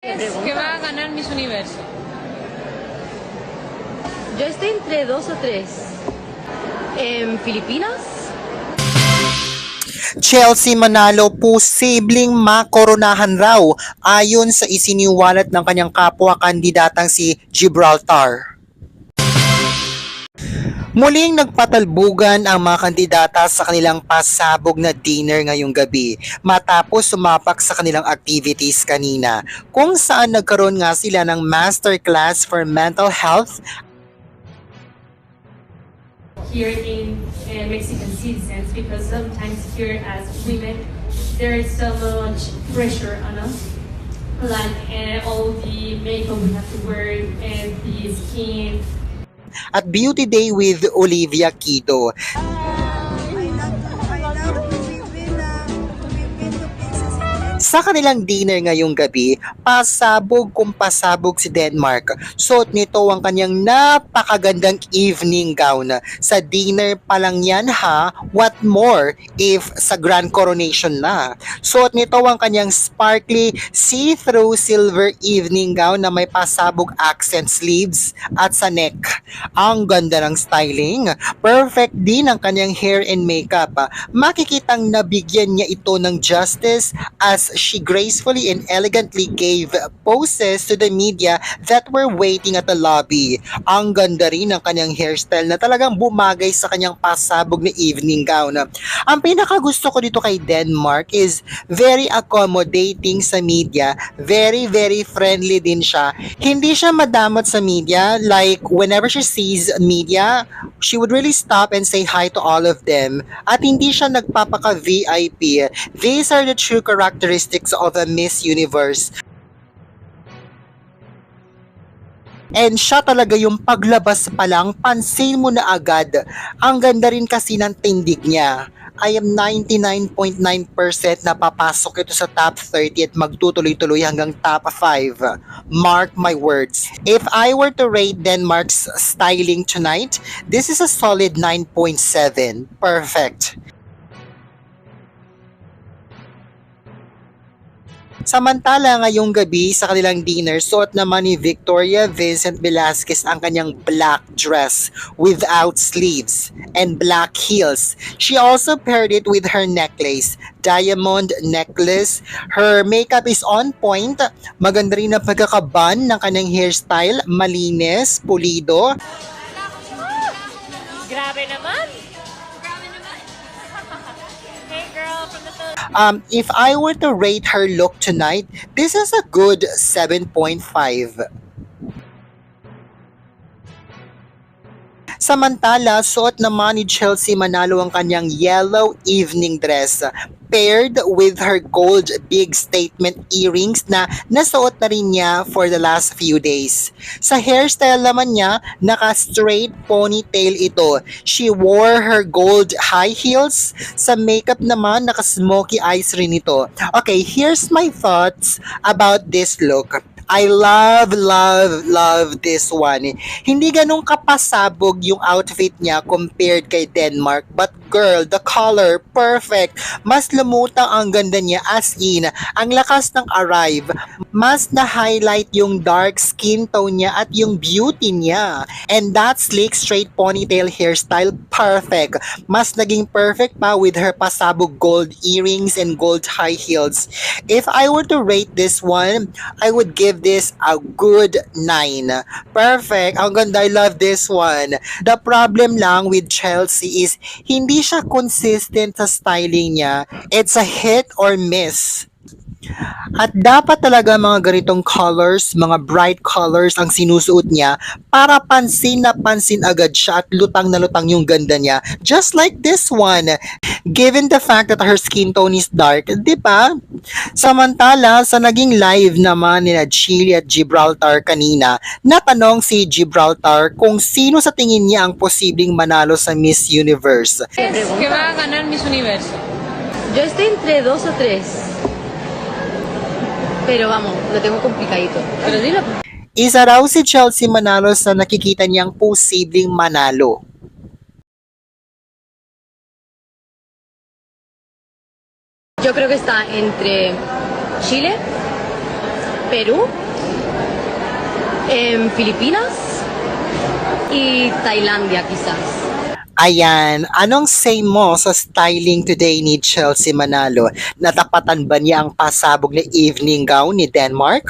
que va a ganar Miss Universo. Yo estoy entre dos o tres. En Filipinas, Chelsea Manalo posibleng makoronahan raw ayon sa isiniwalat ng kanyang kapwa kandidatang si Gibraltar. Muling nagpatalbugan ang mga kandidata sa kanilang pasabog na dinner ngayong gabi matapos sumapak sa kanilang activities kanina kung saan nagkaroon nga sila ng masterclass for mental health. Here in uh, Mexican citizens because sometimes here as women there is so much pressure on us. Like uh, all the makeup we have to wear and the skin at Beauty Day with Olivia Kido. Sa kanilang dinner ngayong gabi, pasabog kung pasabog si Denmark. Suot nito ang kanyang napakagandang evening gown. Sa dinner pa lang yan ha, what more if sa grand coronation na. Suot nito ang kanyang sparkly see-through silver evening gown na may pasabog accent sleeves at sa neck. Ang ganda ng styling. Perfect din ang kanyang hair and makeup. Makikitang nabigyan niya ito ng justice as she gracefully and elegantly gave poses to the media that were waiting at the lobby. Ang ganda rin ng kanyang hairstyle na talagang bumagay sa kanyang pasabog na evening gown. Ang pinakagusto ko dito kay Denmark is very accommodating sa media, very very friendly din siya. Hindi siya madamot sa media like whenever she sees media, she would really stop and say hi to all of them. At hindi siya nagpapaka VIP. These are the true characteristics of a Miss Universe. And siya talaga yung paglabas pa lang, pansin mo na agad. Ang ganda rin kasi ng tindig niya. I am 99.9% na papasok ito sa top 30 at magtutuloy-tuloy hanggang top 5. Mark my words. If I were to rate Denmark's styling tonight, this is a solid 9.7. Perfect. Samantala ngayong gabi sa kanilang dinner, suot naman ni Victoria Vincent Velasquez ang kanyang black dress without sleeves and black heels. She also paired it with her necklace, diamond necklace. Her makeup is on point. Maganda rin ang pagkakaban ng kanyang hairstyle, malinis, pulido. grabe naman Um, if I were to rate her look tonight, this is a good 7.5. Samantala, suot naman ni Chelsea Manalo ang kanyang yellow evening dress paired with her gold big statement earrings na nasuot na rin niya for the last few days. Sa hairstyle naman niya, naka-straight ponytail ito. She wore her gold high heels. Sa makeup naman, naka-smoky eyes rin ito. Okay, here's my thoughts about this look. I love, love, love this one. Hindi ganun kapasabog yung outfit niya compared kay Denmark. But girl, the color, perfect. Mas lumutang ang ganda niya as in. Ang lakas ng arrive. Mas na-highlight yung dark skin tone niya at yung beauty niya. And that slick straight ponytail hairstyle, perfect. Mas naging perfect pa with her pasabog gold earrings and gold high heels. If I were to rate this one, I would give this a good 9. Perfect. Ang ganda. I love this one. The problem lang with Chelsea is hindi siya consistent sa styling niya. It's a hit or miss. At dapat talaga mga ganitong colors, mga bright colors ang sinusuot niya para pansin na pansin agad siya at lutang na lutang yung ganda niya. Just like this one. Given the fact that her skin tone is dark, di ba? Samantala, sa naging live naman ni Chile at Gibraltar kanina, natanong si Gibraltar kung sino sa tingin niya ang posibleng manalo sa Miss Universe. Que va a ganar Miss Universo. yo estoy entre dos o tres. Pero vamos, lo tengo complicadito. Pero dilo. Isa raw si Chelsea Manalo sa nakikita niyang posibleng manalo. Yo creo que está entre Chile, Perú, em, Filipinas y Tailandia quizás. Ayan, anong say mo sa styling today ni Chelsea Manalo? Natapatan ba niya ang pasabog na evening gown ni Denmark?